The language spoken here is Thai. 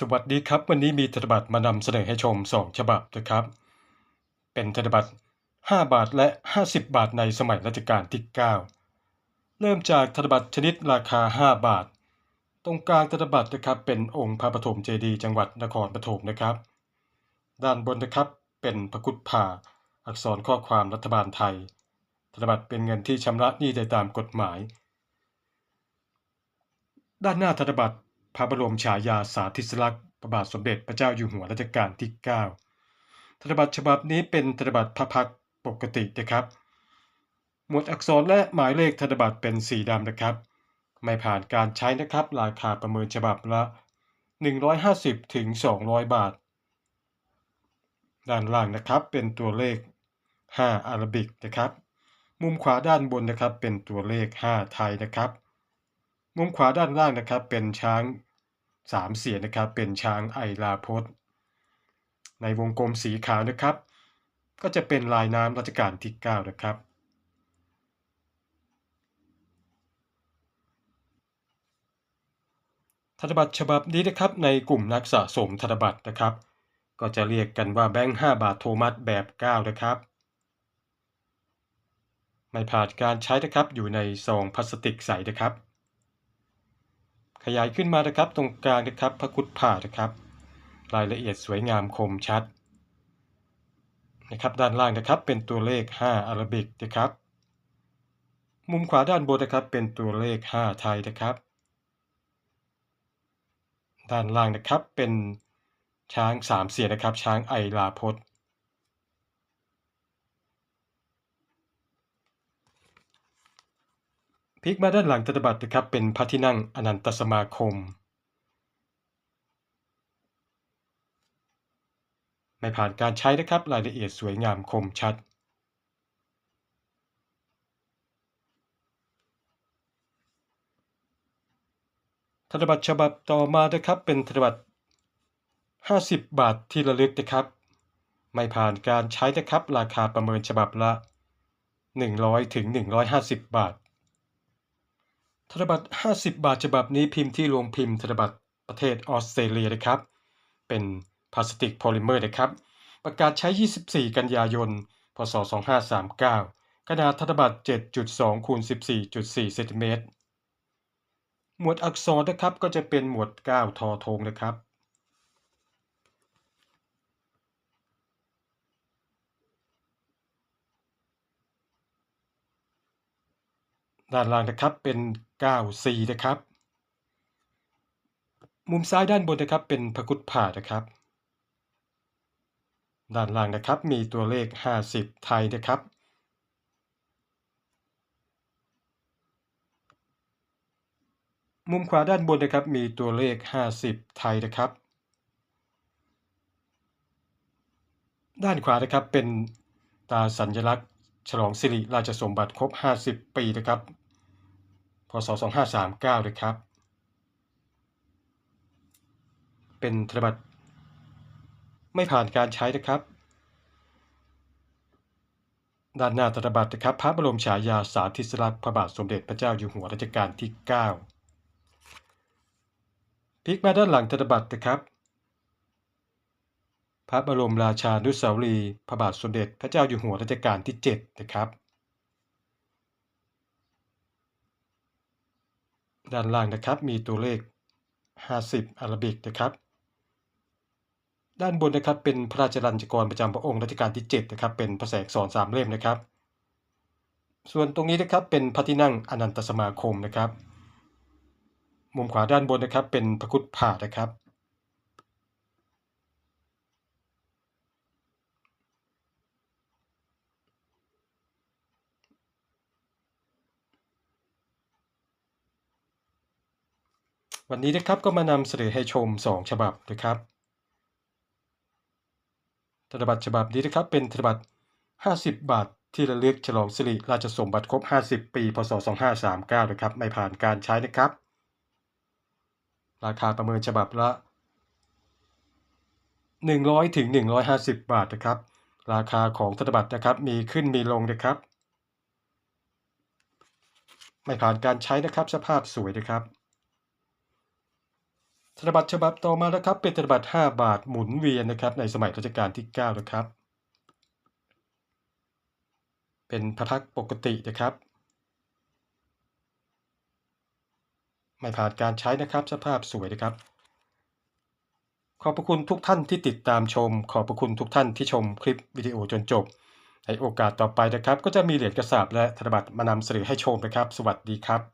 สวัสดีครับ วันนี้มีธนบัตรมานำเสนอให้ชม 2 ฉบับนะครับ เป็นธนบัตร 5 บาทและ 50 บาทในสมัยรัชกาลที่ 9 เริ่มจากธนบัตรชนิดราคา 5 บาท ตรงกลางธนบัตรนะครับ เป็นองค์พระปฐมเจดีย์จังหวัดนครปฐมนะครับ ด้านบนนะครับเป็นพระคุดผ่า อักษรข้อความรัฐบาลไทย ธนบัตรเป็นเงินที่ชำระหนี้ได้ตามกฎหมาย ด้านหน้าธนบัตร พระบรมฉายาสาธิสลักษณ์พระบาทสมเด็จพระเจ้าอยู่หัวรัชกาลที่ 9 ธนบัตรฉบับนี้เป็นธนบัตรพระพักตร์ปกตินะครับ หมวดอักษรและหมายเลขธนบัตรเป็นสีดำนะครับ ไม่ผ่านการใช้นะครับ ราคาประเมินฉบับละ 150ถึง200 บาท ด้านล่างนะครับเป็นตัวเลข 5 อาราบิกนะครับ มุมขวาด้านบนนะครับเป็นตัวเลข 5 ไทยนะครับ มุมขวาด้านล่างนะครับ เป็นช้างสามเสียนนะครับ เป็นช้างไอลาพจน์ในวงกลมสีขาวนะครับ ก็จะเป็นลายน้ำรัชกาลที่ 9 นะครับ ธนบัตรฉบับนี้นะครับ ในกลุ่มนักสะสมธนบัตรนะครับ ก็จะเรียกกันว่าแบงค์5บาทโทมัสแบบ 9 นะครับไม่ผ่านการใช้นะครับ อยู่ในซองพลาสติกใสนะครับ ขยายขึ้นมานะครับ ตรงกลางนะครับพระคุดผ่านะครับ รายละเอียดสวยงามคมชัดนะครับด้านล่างนะครับเป็นตัวเลข 5อารบิกนะครับ มุมขวาด้านบนนะครับเป็นตัวเลข 5 ไทยนะครับ ด้านล่างนะครับเป็นช้างสามเสียนะครับ ช้างไอลาพจ พลิกมาด้านหลังธนบัตรนะครับเป็นพระที่นั่งอนันตสมาคม ไม่ผ่านการใช้นะครับรายละเอียดสวยงามคมชัด ธนบัตรฉบับต่อมานะครับเป็นธนบัตร50 บาทที่ระลึกนะครับ ไม่ผ่านการใช้นะครับราคาประเมินฉบับละ 100ถึง150 บาท ธนบัตร 50 บาทฉบับนี้พิมพ์ที่โรงพิมพ์ธนบัตรประเทศออสเตรเลียนะครับ เป็นพลาสติกโพลิเมอร์นะครับ ประกาศใช้ 24 กันยายน พศ 2539 ขนาดธนบัตร 7.2 คูณ 14.4 เซนติเมตร หมวดอักษรนะครับก็จะเป็นหมวด 9 ทอทงนะครับ ด้านล่างนะครับเป็น 9C นะครับ มุมซ้ายด้านบนนะครับเป็นพระกุดผ่านะครับ ด้านล่างนะครับมีตัวเลข 50 ไทยนะครับ มุมขวาด้านบนนะครับมีตัวเลข 50 ไทยนะครับ ด้านขวานะครับเป็นตาสัญลักษณ์ฉลองสิริราชสมบัติครบ 50 ปีนะครับ ศ 2539นะครับ เป็นธนบัตรไม่ผ่านการใช้นะครับ ด้านหน้าธนบัตรนะครับพระบรมฉายาสาธิสลักษณ์พระบาทสมเด็จพระเจ้าอยู่หัวรัชกาลที่ 9 พลิกมาด้านหลังธนบัตรนะครับ พระบรมราชานุสาวรีย์พระบาทสมเด็จพระเจ้าอยู่หัวรัชกาลที่ 7 นะครับ ด้านล่างนะครับมีตัวเลข 50อาราบิกนะครับ ด้านบนนะครับเป็นพระราชลัญจกรประจำพระองค์รัชกาลที่7นะครับเป็นพระแสงสอนสามเล่มนะครับ ส่วนตรงนี้นะครับเป็นพระที่นั่งอนันตสมาคมนะครับ มุมขวาด้านบนนะครับเป็นพระคุดผ่านะครับ วันนี้นะครับก็มานำเสนอให้ชม 2 ฉบับนะครับธนบัตรฉบับนี้นะครับเป็นธนบัตร 50 บาท ที่ระลึกฉลองสิริราชสมบัติครบ 50 ปี พศ 2539 นะครับ ไม่ผ่านการใช้นะครับ ราคาประเมินฉบับละ 100 ถึง 150 บาทนะครับ ราคาของธนบัตรนะครับมีขึ้นมีลงนะครับ ไม่ผ่านการใช้นะครับสภาพสวยนะครับ ธนบัตรฉบับต่อมานะครับ เป็นธนบัตร5บาทหมุนเวียนนะครับ ในสมัยรัชกาลที่9นะครับ เป็นพระพักปกตินะครับ ไม่ผ่านการใช้นะครับ สภาพสวยนะครับ ขอบพระคุณทุกท่านที่ติดตามชม ขอบพระคุณทุกท่านที่ชมคลิปวิดีโอจนจบ ในโอกาสต่อไปนะครับ ก็จะมีเหรียญกระสาบและธนบัตรมานำเสนอให้ชมนะครับ สวัสดีครับ